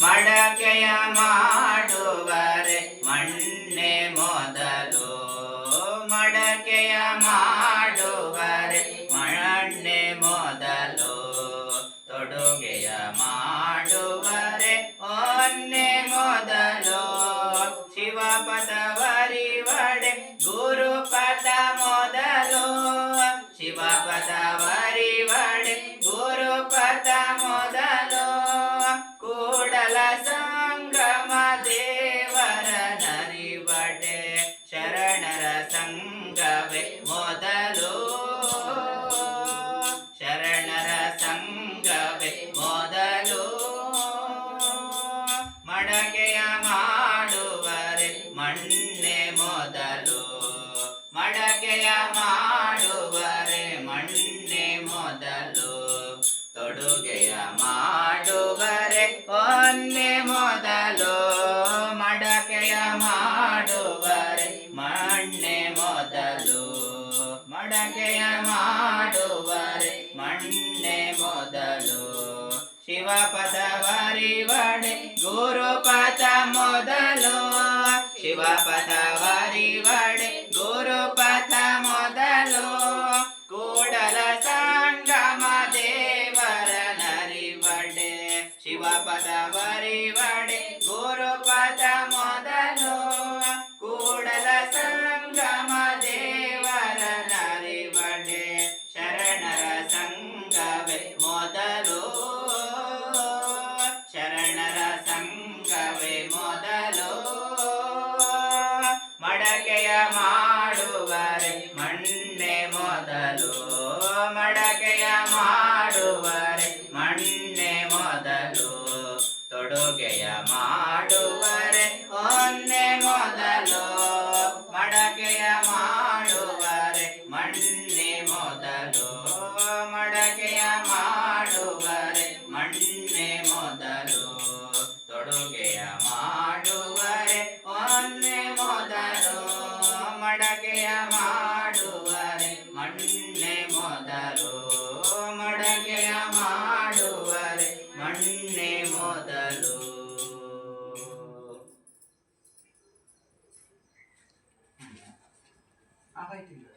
ಮಡಕೆಯ ಮಾಡುವರೆ ಮಣ್ಣೆ ಮೊದಲು. ಮಡಕೆಯ ಮಾಡುವರೆ ಮಣ್ಣೆ ಮೊದಲು. ತೊಡುಗೆಯ ಮಾಡುವರೆ ಒನ್ನೆ ಮೊದಲು. ಶಿವಪದವರಿವಡೆ ಗುರುಪದ ಮೊದಲು. ಶಿವಪದವರಿವಡೆ ಮಣ್ಣೆ ಮೊದಲು ಮಡಕೆಯ ಮಾಡುವರೆ, ಮಣ್ಣೆ ಮೊದಲು ತೊಡುಗೆಯ ಮಾಡುವರೆ ಒನ್ನೆ ಮೊದಲು ಮಡಕೆಯ ಮಾಡುವರೆ, ಮಣ್ಣೆ ಮೊದಲು ಮಡಕೆಯ ಮಾಡುವರೆ, ಮಣ್ಣೆ ಮೊದಲು ಶಿವಪದವರಿವಡೆ ಗುರುಪದ ಮೊದಲು ಶಿವಪದವರಿವಡೆ ಗುರುಪದ ಮೊದಲು ಕೂಡಲ ಸಂಗಮ ದೇವರ ನರಿವಡೆ ಗುರು ಗುರುಪದ ಮೊದಲು ಮಾಡುವರೆ ಮಣ್ಣೆ ಮೊದಲು ಮಡಕೆಯ ಮಾಡುವರೆ ಮಣ್ಣೆ ಮೊದಲು ತೊಡುಗೆಯ ಮಾಡುವರೆ ಒನ್ನೆ えてみる。